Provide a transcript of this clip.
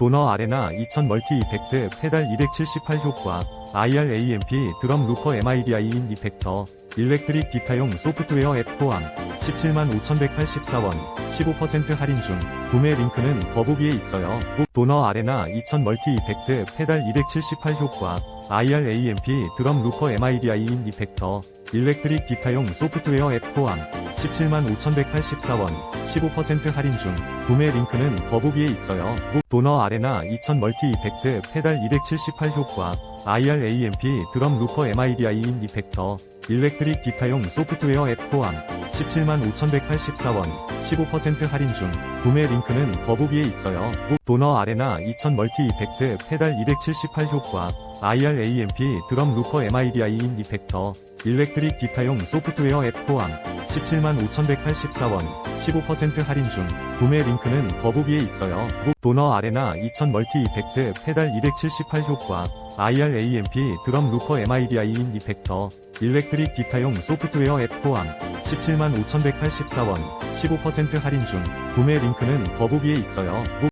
도너 아레나 2000 멀티 이펙트 페달 278 효과 IRAMP 드럼 루퍼 MIDI인 이펙터 일렉트릭 기타용 소프트웨어 앱 포함 17만 5184원 15% 할인 중 구매 링크는 더보기에 있어요. 도너 아레나 2000 멀티 이펙트 페달 278 효과 IRAMP 드럼 루퍼 MIDI인 이펙터 일렉트릭 기타용 소프트웨어 앱 포함 17만 5184원 15% 할인 중 구매 링크는 더보기에 있어요. 도너 아레나 2000 멀티 이펙트 페달 278 효과 IRAMP 드럼 루퍼 MIDI인 이펙터 일렉트릭 기타용 소프트웨어 앱 포함 17만 5184원 15% 할인 중 구매 링크는 더보기에 있어요. 도너 아레나 2000 멀티 이펙트 페달 278 효과 IRAMP 드럼 루퍼 MIDI인 이펙터 일렉트릭 기타용 소프트웨어 앱 포함 17만 5184원 15% 할인 중 구매 링크는 더보기에 있어요. 도너 아레나 2000 멀티 이펙트 페달 278 효과 IRAMP 드럼 루퍼 MIDI인 이펙터 일렉트릭 기타용 소프트웨어 앱 포함 17만 5184원 15% 할인 중 구매 링크는 더보기에 있어요.